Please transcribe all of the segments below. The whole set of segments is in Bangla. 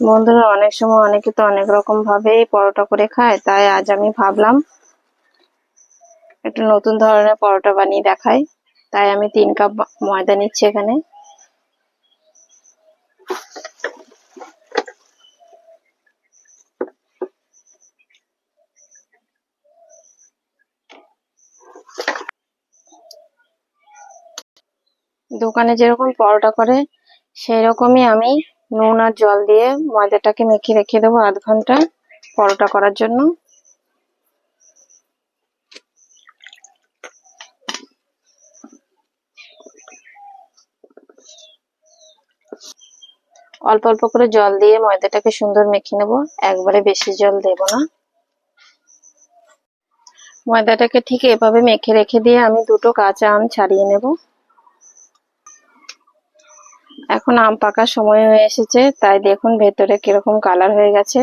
বন্ধুরা, অনেক সময় অনেকে তো অনেক রকম ভাবে পরোটা করে খায়, তাই আজ আমি ভাবলাম একটা নতুন ধরনের পরোটা বানিয়ে দেখাই। তাই আমি তিন কাপ ময়দা নিচ্ছি এখানে। দোকানে যেরকম পরোটা করে সেই রকমই আমি নুন আর জল দিয়ে ময়দাটাকে মেখে রেখে দেবো আধ ঘণ্টা পরোটা করার জন্য। অল্প অল্প করে জল দিয়ে ময়দাটাকে সুন্দর মেখে নেব, একবারে বেশি জল দেব না। ময়দাটাকে ঠিক এভাবে মেখে রেখে দিয়ে আমি দুটো কাঁচা আম ছাড়িয়ে নেব। এখন আম পাকার সময় হয়ে এসেছে, তাই দেখুন ভেতরে কীরকম কালার হয়ে গেছে।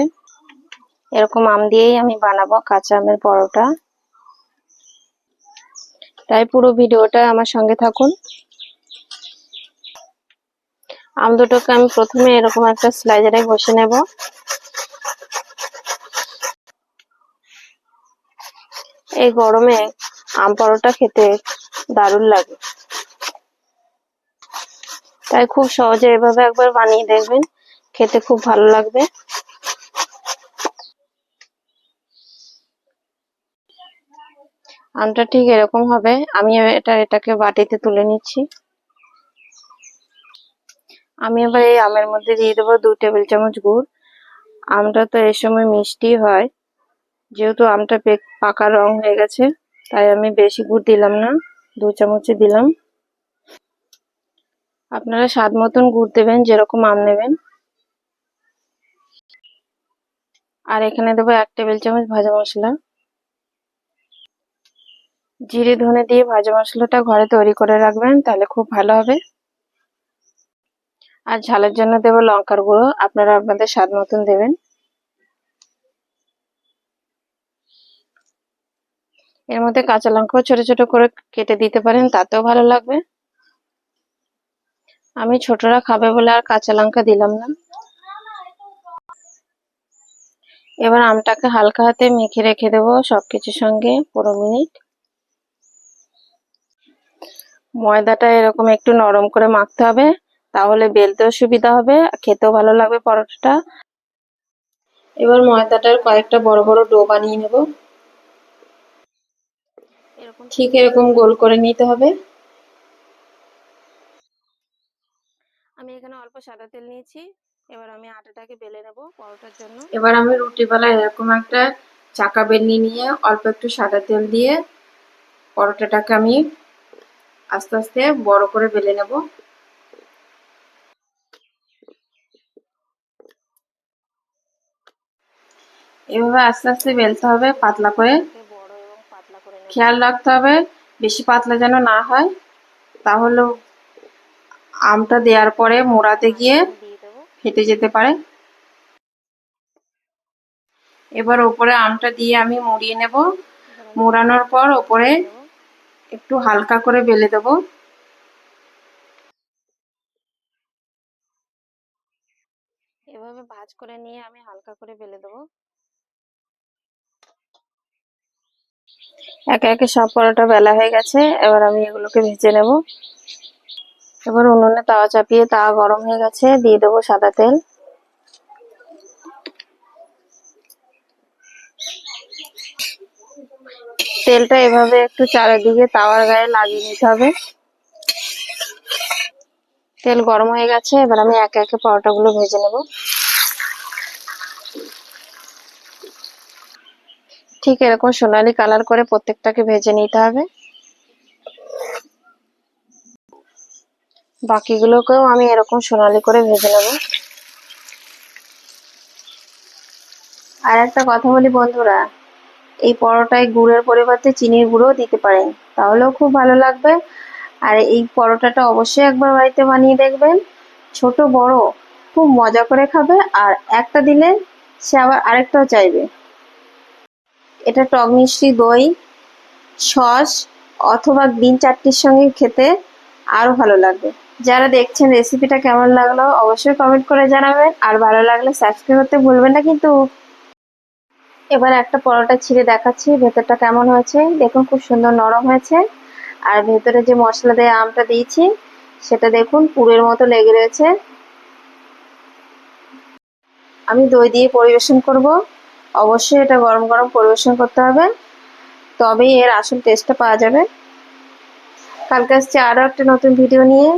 এরকম আম দিয়েই আমি বানাবো কাঁচা আমের পরোটা। তাই পুরো ভিডিওটা আমার সঙ্গে থাকুন। আম দুটোকে আমি প্রথমে এরকম একটা স্লাইজারে ঘষে নেব। এই গরমে আম পরোটা খেতে দারুণ লাগে। তাই খুব সহজে এভাবে একবার বানিয়ে দেখবেন। খেতে খুব ভালো লাগবে। আমটা ঠিক এরকম হবে। আমি এটা, এটাকে বাটিতে তুলে নিচ্ছি। আমি এবার এই আমের মধ্যে দিয়ে দেবো দু টেবিল চামচ গুড়। আমটা তো এই সময় মিষ্টি হয়। যেহেতু আমটা পাকা রং হয়ে গেছে, তাই আমি বেশি গুড় দিলাম না। দু চামচে দিলাম। আপনারা স্বাদ মতন গুড় দেবেন, যেরকম আম নেবেন। আর এখানে দেবো এক টেবিল চামচ ভাজা মশলা। জিরে, ধনে দিয়ে ভাজা মশলাটা ঘরে তৈরি করে রাখবেন, তাহলে খুব ভালো হবে। আর ঝালের জন্য দেবো লঙ্কার গুঁড়ো, আপনারা আপনাদের স্বাদ মতন দেবেন। এর মধ্যে কাঁচা লঙ্কাও ছোট ছোট করে কেটে দিতে পারেন, তাতেও ভালো লাগবে। আমি ছোটরা খাবে বলে আর কাঁচা লঙ্কা দিলাম না। এবার আমটাকে হালকা হাতে মেখে রেখে দেবো সবকিছুর সঙ্গে পনেরো মিনিট। ময়দাটা এরকম একটু নরম করে মাখতে হবে, তাহলে বেলতেও সুবিধা হবে, খেতেও ভালো লাগবে পরোটাটা। এবার ময়দাটার কয়েকটা বড় বড় ডো বানিয়ে নেব। এরকম ঠিক এরকম গোল করে নিতে হবে আমি এখানে অল্প সাদা তেল নিয়েছি। এবার আমি আটাটাকে বেলে নেব পরোটার জন্য। এবার আমি রুটি বেলায় এরকম একটা চাকা বেলনি নিয়ে অল্প একটু সাদা তেল দিয়ে পরোটাটাকে আমি আস্তে আস্তে বড় করে বেলে নেব। এভাবে আস্তে আস্তে বেলতে হবে পাতলা করে। খেয়াল রাখতে হবে বেশি পাতলা যেন না হয় তাহলে আমটা দেওয়ার পরে মোড়াতে গিয়ে ফেটে যেতে পারে। এবার ওপরে আমটা দিয়ে আমি মুড়িয়ে নেব। মোড়ানোর পর ওপরে একটু হালকা করে বেলে দেব। এভাবে ভাজ করে নিয়ে আমি হালকা করে বেলে দেবো। একে একে সব পরোটা বেলা হয়ে গেছে। এবার আমি এগুলোকে ভেজে নেব। এবার উনুনে তাওয়া চাপিয়ে তাওয়া গরম হয়ে গেছে, দিয়ে দেবো সাদা তেল। তেলটা এভাবে একটু চারিদিকে তাওয়ার গায়ে লাগিয়ে নিতে হবে। তেল গরম হয়ে গেছে, এবার আমি একে একে পরোটাগুলো ভেজে নেব। ঠিক এরকম সোনালি কালার করে প্রত্যেকটাকে ভেজে নিতে হবে। বাকিগুলোকেও আমি এরকম সোনালি করে ভেজে নেব। আর একটা কথা বলি বন্ধুরা, এই পরোটায় গুড়ের পরিবর্তে চিনির গুঁড়োও দিতে পারেন, তাহলেও খুব ভালো লাগবে। আর এই পরোটাটা অবশ্যই একবার বাড়িতে বানিয়ে দেখবেন, ছোট, বড়, খুব মজা করে খাবে, আর একটা দিলে সে আবার আরেকটাও চাইবে। এটা টক মিষ্টি দই, সস অথবা গ্রিন চাটনির সঙ্গে খেতে আরও ভালো লাগবে। যারা দেখছেন রেসিপিটা কেমন লাগল, অবশ্যই কমেন্ট করে জানাবেন। আর ভালো লাগলে সাবস্ক্রাইব করতে ভুলবেন না কিন্তু। এবার একটা পরোটা ছিঁড়ে দেখাচ্ছি, ভেতরটা কেমন হয়েছে? দেখুন, খুব সুন্দর নরম হয়েছে। আর ভেতরে যে মশলা দিয়ে আমটা দিয়েছি, সেটা দেখুন, পুরের মতো লেগে রয়েছে। আমি দই দিয়ে পরিবেশন করব। অবশ্যই এটা গরম গরম পরিবেশন করতে হবে। তবেই এর আসল টেস্টটা পাওয়া যাবে। কালকে আসছে আরও একটা নতুন ভিডিও নিয়ে।